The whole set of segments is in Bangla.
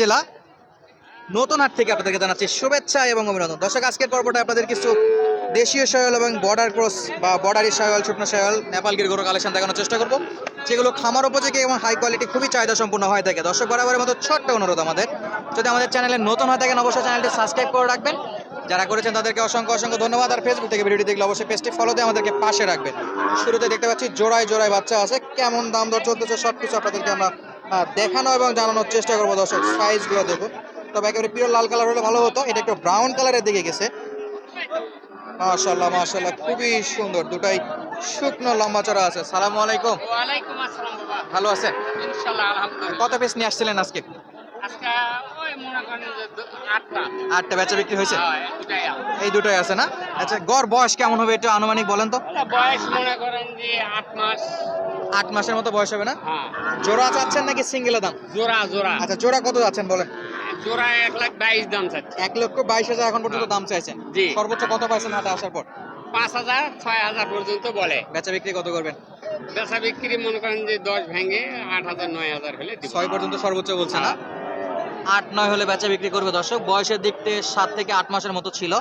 জেলা নতুন হাট থেকে আপনাদেরকে জানাচ্ছি শুভেচ্ছা এবং অভিনন্দন। দর্শক, আজকের পর্বটা আপনাদের কিছু দেশীয় এবং বর্ডার ক্রস বা বর্ডারি কালেকশন দেখানোর চেষ্টা যেগুলো খামার উপযোগী এবং হাই কোয়ালিটি খুবই চাহিদা সম্পূর্ণ হয়ে থাকে। দর্শক বরাবরের মতো ছোট্ট অনুরোধ আমাদের। যদি আমাদের চ্যানেলে নতুন হয়ে থাকেন, অবশ্যই চ্যানেলটি সাবস্ক্রাইব করে রাখবেন। যারা করেছেন তাদেরকে অসংখ্য অসংখ্য ধন্যবাদ। আর ফেসবুক থেকে ভিডিওটি দেখলে অবশ্যই পেজটি ফলো দিয়ে আমাদেরকে পাশে রাখবেন। শুরুতে দেখতে পাচ্ছি জোড়ায় জোড়ায় বাচ্চা আছে, কেমন দাম দর চলতেছে সব কিছু আপনাদেরকে আমরা দেখানো এবং জানানোর চেষ্টা করব দর্শক সাইজগুলো দেখো তবে একেবারে পিওর লাল কালার হলে ভালো হতো এটা একটু ব্রাউন কালারের দিকে গেছে। মাশাল্লাহ মাশাল্লাহ খুবই সুন্দর দুটাই শুকনো লম্বা চড়া আছে। সালাম আলাইকুম। ভালো আছেন? আলহামদুলিল্লাহ। কত পিস নিয়ে আসছিলেন আজকে? আজকে আটটা। বেচা বিক্রি হয়েছে? হ্যাঁ, এই দুটাই আছে। না? আচ্ছা গড় বয়স কেমন হবে আনুমানিক বলেন তো? বয়স মনে করেন যে আট মাস। আট মাসের মতো বয়স হবে না? হ্যাঁ। জোড়া চাচ্ছেন নাকি সিঙ্গেলের দাম? জোড়া জোড়া। আচ্ছা জোড়া কত যাচ্ছেন বলেন? জোড়া এক লাখ বাইশ দাম চাচ্ছে। এক লক্ষ বাইশ হাজার এখন পর্যন্ত দাম চাইছেন। সর্বোচ্চ কত পাইছেন হাটে আসার পর? পাঁচ হাজার ছয় হাজার পর্যন্ত বলে। বেচা বিক্রি কত করবেন? বেচা বিক্রি মনে করেন যে দশ ভেঙে আট হাজার নয় হাজার হলে ছয় পর্যন্ত সর্বোচ্চ বলছে না? আট, নয় হলে বেচা বিক্রি করবে দর্শক। বয়সের দিক থেকে সাত থেকে আট মাসের মতো ছিল।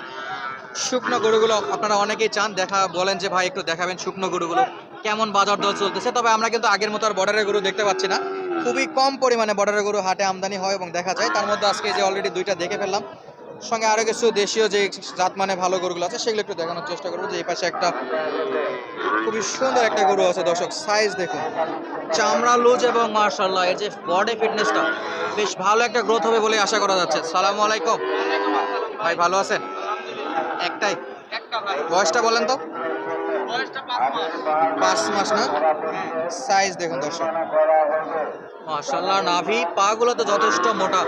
শুকনো গরুগুলো আপনারা অনেকেই চান, দেখা বলেন যে ভাই একটু দেখাবেন শুকনো গরুগুলো। কেমন বাজার দর চলতেছে? তবে আমরা কিন্তু আগের মতো আর বর্ডারের গরু দেখতে পাচ্ছি না। খুবই কম পরিমাণে বর্ডারের গরু হাটে আমদানি হয় এবং দেখা যায়। তার মধ্যে আজকে যে অলরেডি দুইটা দেখে ফেললাম। সঙ্গে আরও কিছু দেশীয় যে জাত মানে ভালো গরুগুলো আছে সেগুলো একটু দেখানোর চেষ্টা করব। যে এই পাশে একটা খুবই সুন্দর একটা গরু আছে দর্শক সাইজ দেখুন। চামড়া লুজ এবং মার্শাল্লাহ এর যে বডি ফিটনেসটা বেশ ভালো একটা গ্রোথ হবে বলে আশা করা যাচ্ছে। সালামু আলাইকুম। ভাই ভালো আছেন? একটাই। বয়সটা বলেন তো। বয়সটা পাঁচ মাস। পাঁচ মাস না? সাইজ দেখুন দর্শক। মার্শাল্লাহ নাভি পাগুলো তো যথেষ্ট মোটা।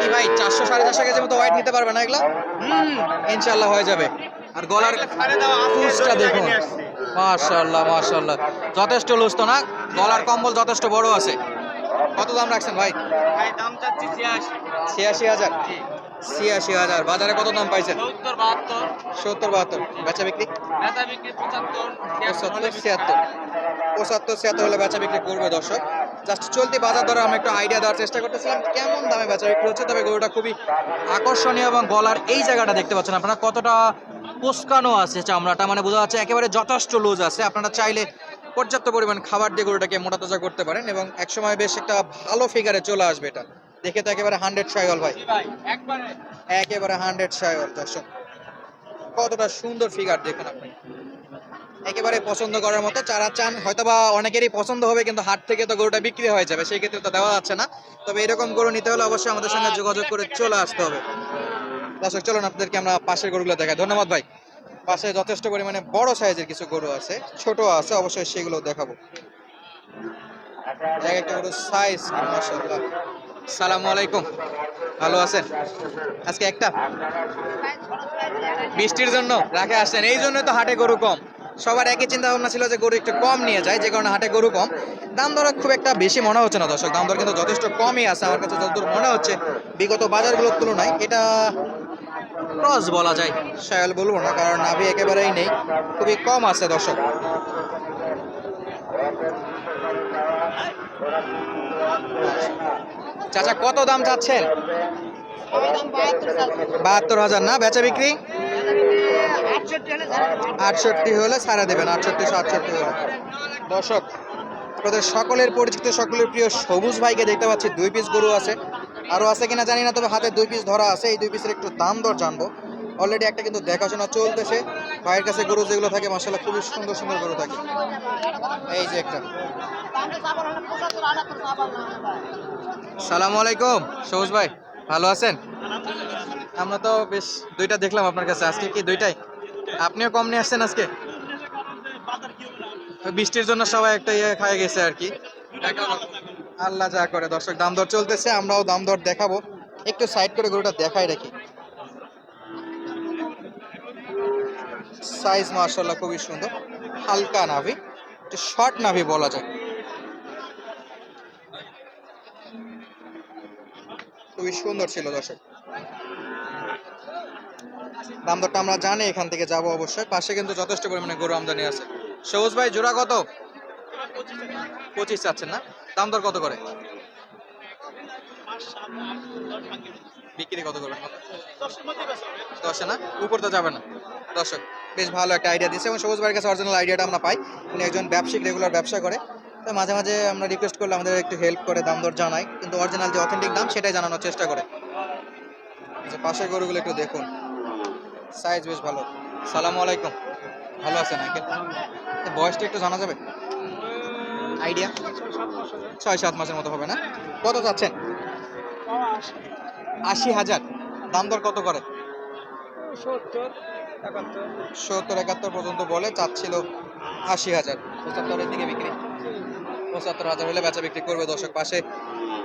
কি ভাই চারশো সাড়ে চারশো কেজির মতো ওয়াইট নিতে পারবে না এগুলো? হুম ইনশাল্লাহ হয়ে যাবে। আর গলার কুচটা দেখুন। মাশাল্লাহ মাশাল্লাহ যথেষ্ট লুজ তো না? গলার কম্বল যথেষ্ট বড় আছে। কত দাম রাখছেন ভাই? ভাই দাম চাচ্ছি ছিয়াশি। ছিয়াশি হাজার। ছিয়াশি হাজার। বাজারে কত দাম পাইছেন? সত্তর বাহাত্তর। বেচা বিক্রি? পঁচাত্তর। ছিয়াত্তর। পঁচাত্তর ছিয়াত্তর হলে বেচা বিক্রি করবে দর্শক। জাস্ট চলতি বাজার দরে আমরা একটু আইডিয়া দেওয়ার চেষ্টা করতেছিলাম কেমন দামে বেচা বিক্রি হচ্ছে তবে গরুটা খুবই আকর্ষণীয় এবং গলার এই জায়গাটা দেখতে পাচ্ছেন আপনারা কতটা কোসকানো আছে চামড়াটা। মানে বোঝা যাচ্ছে একেবারে যথেষ্ট লুজ আছে। আপনারা চাইলে পর্যাপ্ত পরিমাণ খাবার দিয়ে গরুটাকে মোটা তাজা করতে পারেন এবং একসময় বেশ একটা ভালো ফিগারে চলে আসবে এটা। দেখে তো একেবারে হান্ড্রেড সাইল ভাই। একেবারে। হান্ড্রেড সাইল দর্শক। কতটা সুন্দর ফিগার দেখুন আপনি। একেবারে পছন্দ করার মতো চারা চান হয়তো বা অনেকেরই পছন্দ হবে কিন্তু হাট থেকে তো গরুটা বিক্রি হয়ে যাবে সেই ক্ষেত্রে তো দেওয়া যাচ্ছে না। তবে এরকম গরু নিতে হলে অবশ্যই আমাদের সঙ্গে যোগাযোগ করে চলে আসতে হবে। দর্শক চলুন আপনাদেরকে আমরা পাশের গরুগুলো দেখাই। ধন্যবাদ ভাই। পাশে যথেষ্ট পরিমাণে বড় সাইজের কিছু গরু আছে ছোট আছে অবশ্যই সেগুলো দেখাবো। এক একটা গরু সাইজ মাশাআল্লাহ। সালামু আলাইকুম। ভালো আছেন? আজকে একটা? বৃষ্টির জন্য রাখে আসছেন। এই জন্য তো হাটে গরু কম। সবার একই চিন্তা ভাবনা ছিল যে গরু একটু কম নিয়ে যায়, যে কারণে হাটে গরু কম। দাম দর খুব একটা বেশি মনে হচ্ছে না দর্শক। দাম দর কিন্তু যথেষ্ট কমই আছে। আমার কাছে যতদূর মনে হচ্ছে, বিগত বাজারগুলোর তুলনায় এটা ক্রস বলা যায়। শায়াল বলব না, কারণ নাভি একেবারেই নেই। খুবই কম আছে দর্শক। চাচা, কত দাম চাচ্ছেন? বাহাত্তর হাজার, না? বেচা বিক্রি? আটষট্টি হলে সারা দেবেন, আটষট্টি সাতষট্টি হলে। দর্শক, আপনাদের সকলের পরিচিত, সকলের প্রিয় সবুজ ভাইকে দেখতে পাচ্ছি, দুই পিস গরু আছে। আরও আছে কিনা জানি না, তবে হাতে দুই পিস ধরা আছে, এই দুই পিসের একটু দাম দর জানব। অলরেডি একটা কিন্তু দেখাশোনা চলতেছে। ভাইয়ের কাছে গরু যেগুলো থাকে মাসাল্লাহ খুবই সুন্দর সুন্দর গরু থাকে। এই যে একটা। সালামু আলাইকুম, সবুজ ভাই, ভালো আছেন? আমরা তো বেশ দুইটা দেখলাম আপনার কাছে, আজকে কি দুইটাই? আপনিও কম নিয়ে আসছেন আজকে? বৃষ্টির জন্য সবাই একটা ইয়ে খায় গেছে আর কি। আল্লাহ যা করে, দর্শক, দাম দর চলতেছে, আমরাও দাম দর দেখাবো। একটু সাইড করে গরুটা দেখাই রাখি সাইজ মার্শাল্লাহ খুবই সুন্দর। হালকা নাভি। একটু শর্ট নাভি বলা যায়। খুবই সুন্দর ছিল দর্শক। দাম দরটা আমরা জানি, এখান থেকে যাব অবশ্যই। পাশে কিন্তু যথেষ্ট পরিমাণে গরু আমদানি আছে। সবুজ ভাই, জোড়া কত? পঁচিশ চাচ্ছেন না? দাম দর কত করে? বিক্রি কত করবেন? দশে না? উপর তো যাবে না। দর্শক বেশ ভালো একটা আইডিয়া দিচ্ছে এবং সবুজ ভাইয়ের কাছে অরিজিনাল আইডিয়াটা আমরা পাই। উনি একজন ব্যবসায়িক রেগুলার ব্যবসা করে। তো মাঝে মাঝে আমরা রিকোয়েস্ট করলে আমাদের একটু হেল্প করে দাম দর জানাই কিন্তু অরিজিনাল যে অথেন্টিক দাম সেটাই জানানোর চেষ্টা করে। যে পাশের গরুগুলো একটু দেখুন। সাইজ বেশ ভালো। সালামু আলাইকুম। ভালো আছেন আঙ্কেল বয়সটা একটু জানা যাবে? আইডিয়া ছয় সাত মাসের মতো হবে না? কত যাচ্ছেন আশি হাজার। দাম দর কত করে? সত্তর। একাত্তর পর্যন্ত বলে, চাচ্ছিল আশি হাজার। পঁচাত্তরের দিকে বিক্রি। পঁচাত্তর হাজার হলে বেচা বিক্রি করবে দর্শক পাশে।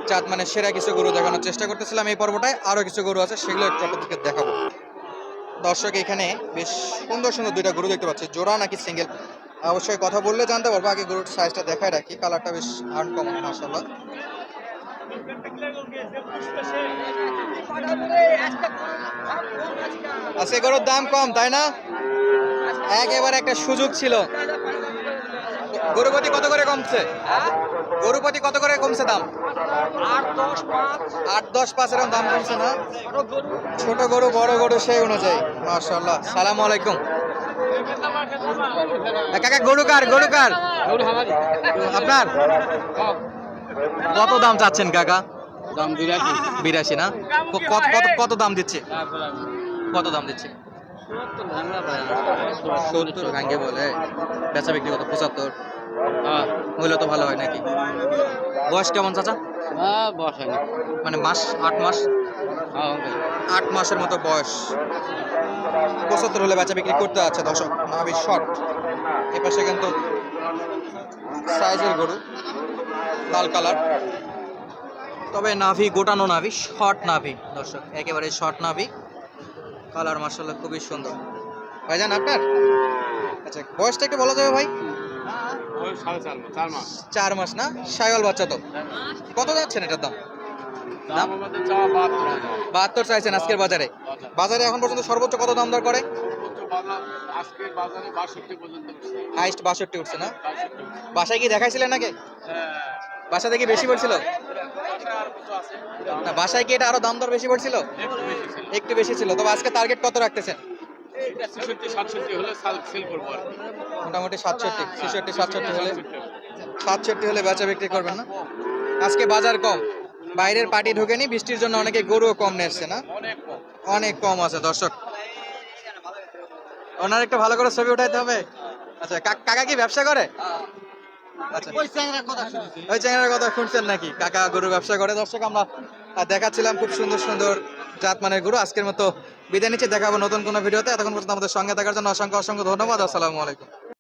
চাঁদ মানে সেরা কিছু গরু দেখানোর চেষ্টা করতেছিলাম এই পর্বটায়। আরও কিছু গরু আছে, সেগুলো একটু আপনাদেরকে দেখাবো। দর্শক, এখানে বেশ সুন্দর সুন্দর দুইটা গরু দেখতে পাচ্ছি। জোড়া নাকি সিঙ্গেল অবশ্যই কথা বললে জানতে পারব। আগে গরুর সাইজটা দেখায় রাখি। কালারটা বেশ আনকমন মাসাল্লাহ আজকে গরুর দাম কম, তাই না? একেবারে একটা সুযোগ ছিল। গরুপতি কত করে কমছে? গরুপতি কত করে কমছে দাম? আট, দশ, পাঁচ, এরকম দাম কমছে না? ছোট গরু, বড় গরু সেই অনুযায়ী। মাশাল্লাহ সালাম আলাইকুম। কাকা, গরু কার গরু কার? আপনার? কত দাম চাচ্ছেন কাকা? দাম বিরাশি। বিরাশি না? কত কত কত দাম দিচ্ছে? কত দাম দিচ্ছে? সত্তর ভাঙ্গে বলে। বেচা বিক্রি কত? পঁচাত্তর। হইলে তো ভালো হয় নাকি? বয়স কেমন চাচা? বসায়নি মানে মাস? আট মাস? আট মাসের মতো বয়স। পঁচাত্তর হলে বেচা বিক্রি করতে আছে দর্শক। নাভি শর্ট এ পাশে কিন্তু সাইজের গরু লাল কালার। তবে নাভি গোটানো নাভি শর্ট নাভি দর্শক একেবারে শর্ট নাভি। কালার মার্শাল্লাহ খুবই সুন্দর। ভাই ভাইজান আপনার? আচ্ছা বয়সটা একটু বলা যাবে ভাই? চার মাস না? সায়ল বাচ্চা তো। কত যাচ্ছেন এটার দাম? বাহাত্তর চাইছেন আজকের বাজারে। বাজারে এখন পর্যন্ত সর্বোচ্চ কত দাম দর করে? আজকের বাজারে বাষট্টি পর্যন্ত উঠছে। হাইস্ট বাষট্টি উঠছে না? বাসায় কি দেখাইছিলেন নাকি? হ্যাঁ। বাসা থেকে বেশি পড়ছিল? না বাসায় কি এটা আরও দাম দর বেশি পড়ছিল? একটু বেশি ছিল। তবে আজকে টার্গেট কত রাখতেছেন। মোটামুটি সাতষট্টি। ছেষট্টি সাতষট্টি হলে সাতষট্টি হলে। বেচা বিক্রি করবেন না? আজকে বাজার কম। বাইরের পার্টি ঢোকেনি বৃষ্টির জন্য অনেকে গরুও কম নিয়ে এসছে না অনেক কম আছে দর্শক। ওনার একটা ভালো করে ছবি উঠাইতে হবে? আচ্ছা কাকা কি ব্যবসা করে? আচ্ছা। ওই চ্যাংরার কথা শুনছেন নাকি? কাকা গরু ব্যবসা করে। দর্শক আমরা দেখাচ্ছিলাম খুব সুন্দর সুন্দর জাত মানের গরু। আজকের মতো বিদায় নিচ্ছে। দেখাবো নতুন কোনো ভিডিওতে। এতক্ষণ পর্যন্ত আমাদের সঙ্গে থাকার জন্য অসংখ্য অসংখ্য ধন্যবাদ। আসসালামু আলাইকুম।